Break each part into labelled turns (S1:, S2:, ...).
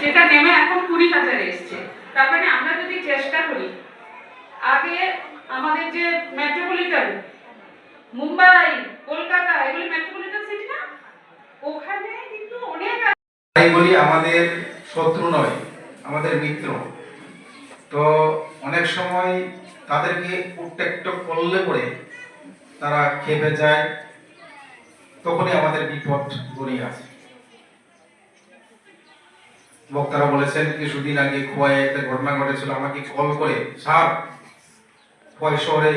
S1: সেটা নেমে এখন কুড়ি হাজারে এসছে। তার মানে আমরা যদি চেষ্টা করি, আগে আমাদের যে মেট্রোপলিটন মুম্বাই, কলকাতা, এগুলি মেট্রোপলিটন সিটি না? ওখানে কিন্তু অনেক
S2: তাই বলি আমাদের শত্রু নয়, আমাদের মিত্র। তো অনেক সময় তাদেরকে উত্তেক্ত করলে পরে তারা খেপে যায়, তখনই আমাদের বিপদ গড়িয়ে আসে। বক্তারা বলেছেন, কিছুদিন আগে খোয়াই একটা ঘটনা ঘটেছিল, আমাকে কল করে, স্যার, খোয়াই শহরে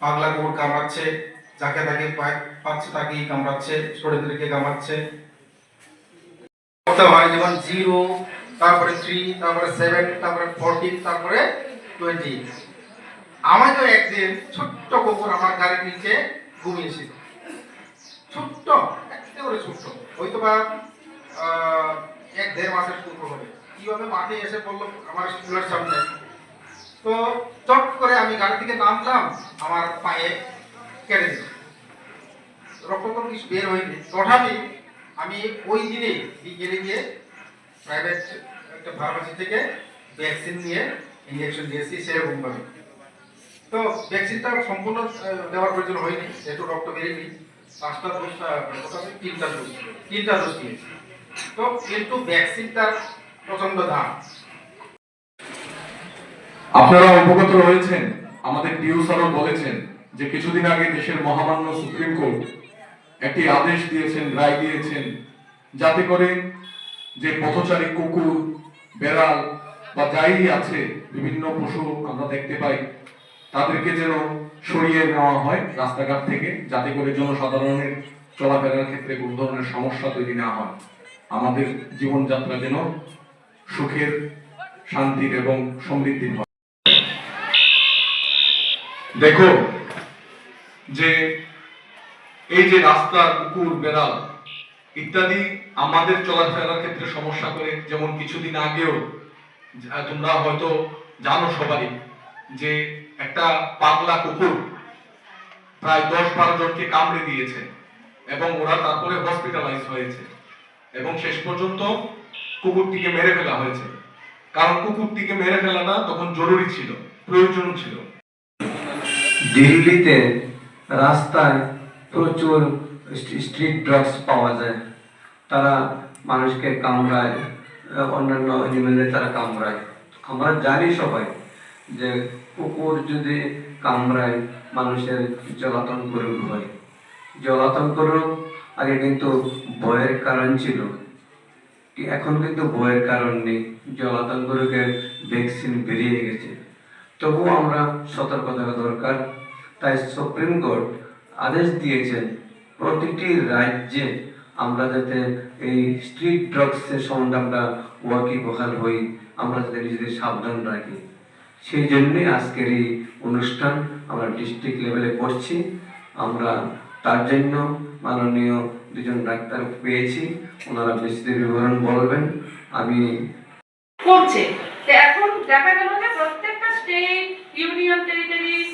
S2: পাগলা কুকুর কামড়াচ্ছে, যাকে তাকে পাচ্ছে তাকেই কামড়াচ্ছে ছোটদেরকে কামড়াচ্ছে। হয় যেমন জিরো তারপরে থ্রি তারপরে সেভেন তারপরে ফোরটিন তারপরে টোয়েন্টি আমাকে একদিন ছোট্ট কুকুর আমার গাড়ির নিচে ঘুমিয়েছিল ছোট্ট, একেবারে ছোট্ট। হয়তো বা এক দেড় মাসের কুকুর হবে। কীভাবে মাঠে এসে বলল আমার স্কুলের সামনে। তো চট করে আমি গাড়ি থেকে নামলাম, আমার পায়ে কেটে দিল। রক্ত কিছু বের হয়নি। তথাপি আমি ওই দিনে বিকেলে গিয়ে প্রাইভেট একটা ফার্মাসি থেকে ভ্যাকসিন নিয়ে ইঞ্জেকশন দিয়েছি সেরকমভাবে তো ভ্যাকসিনটা সম্পূর্ণ দেওয়ার প্রয়োজন হয়নি, যেহেতু রক্ত বেরিয়েনি পাঁচটা মোটামুটি তিনটা ডোজ তিনটা ডোজ দিয়েছি। তো কিন্তু ভ্যাকসিনটার প্রচণ্ড দাম।
S3: আপনারা অবগত রয়েছেন, আমাদের ডিউ স্যারও বলেছেন যে কিছুদিন আগে দেশের মহামান্য সুপ্রিম কোর্ট একটি আদেশ দিয়েছেন, রায় দিয়েছেন, যাতে করে যে পথচারী কুকুর, বেড়াল বা যাই আছে, বিভিন্ন পশু আমরা দেখতে পাই, তাদেরকে যেন সরিয়ে নেওয়া হয় রাস্তাঘাট থেকে, যাতে করে জনসাধারণের চলাফেরার ক্ষেত্রে কোনো ধরনের সমস্যা তৈরি না হয়। আমাদের জীবনযাত্রা যেন সুখের, শান্তির এবং সমৃদ্ধির হয়। দেখো, যে এই যে রাস্তা কুকুর বেড়াল, ইত্যাদি আমাদের চলাফেরার ক্ষেত্রে সমস্যা করে, যেমন কিছুদিন আগেও তোমরা হয়তো জানো সবাই যে একটা পাগলা কুকুর প্রায় দশ বারো জনকে কামড়ে দিয়েছে এবং ওরা তারপরে হসপিটালাইজ হয়েছে এবং শেষ পর্যন্ত কুকুরটিকে মেরে ফেলা হয়েছে। কারণ কুকুরটিকে মেরে ফেলাটা তখন জরুরি ছিল, প্রয়োজন ছিল।
S4: দিল্লিতে রাস্তায় প্রচুর স্ট্রিট ড্রাগস পাওয়া যায়। তারা মানুষকে কামড়ায়। অন্যান্য অ্যানিমেলে তারা কামড়ায়। আমরা জানি সবাই যে কুকুর যদি কামড়ায়, মানুষের জলাতঙ্ক রোগ হয়। জলাতঙ্ক রোগ আগে কিন্তু ভয়ের কারণ ছিল। এখন কিন্তু ভয়ের কারণ নেই। জলাতঙ্ক রোগের ভ্যাকসিন বেরিয়ে গেছে। তবুও আমরা সতর্ক থাকা দরকার। তাই সুপ্রিম কোর্ট আদেশ দিয়েছেন, প্রতিটি রাজ্যে আমরা যাতে এই স্ট্রিট ড্রাগসের সম্বন্ধে আমরা ওয়াকি বহাল হই, আমরা যাতে নিজেদের সাবধান রাখি। সেই জন্যই আজকের এই অনুষ্ঠান আমরা ডিস্ট্রিক্ট লেভেলে করছি। আমরা তার জন্য মাননীয় দুজন ডাক্তার পেয়েছি, ওনারা বিস্তৃত বিবরণ বলবেন। আমি
S1: করছে। এখন দেখা গেল যে প্রত্যেকটা স্টেট ইউনিয়ন টেরিটরিজ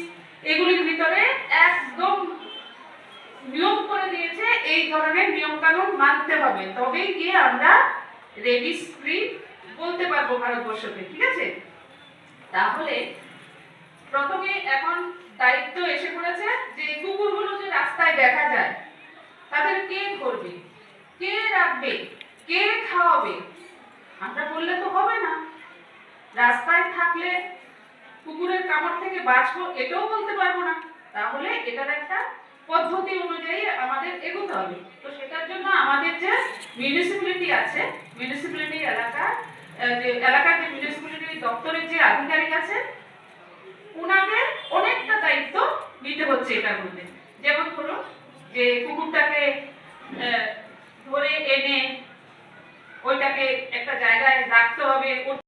S1: এগুলির ভিতরে একদম নিয়ম করে দিয়েছে এই ধরনের নিয়ম কানুন মানতে হবে। তবেই গিয়ে আমরা রেবিস ফ্রি বলতে পারব ভারতবর্ষকে, ঠিক আছে? তাহলে প্রথমে এখন দায়িত্ব এসে পড়েছে যে কুকুরগুলো যে রাস্তায় দেখা যায়, তাদের কে ধরবে? কে রাখবে? কে খাওয়াবে? আমরা বললে তো হবে না। রাস্তায় থাকলে কুকুরের কামড় থেকে বাঁচবো, এটাও বলতে পারব না। তাহলে এটার একটা পদ্ধতি অনুযায়ী আমাদের এগোতে হবে। তো সেটার জন্য আমাদের যে মিউনিসিপ্যালিটি আছে মিউনিসিপ্যালিটি এলাকা যে এলাকার যে মিউনিসিপ্যালিটি দপ্তরের যে আধিকারিক আছে ওনাদের অনেকটা দায়িত্ব নিতে হচ্ছে এটার মধ্যে। যেমন ধরুন যে কুকুরটাকে ধরে এনে ওইটাকে একটা জায়গায় রাখতে হবে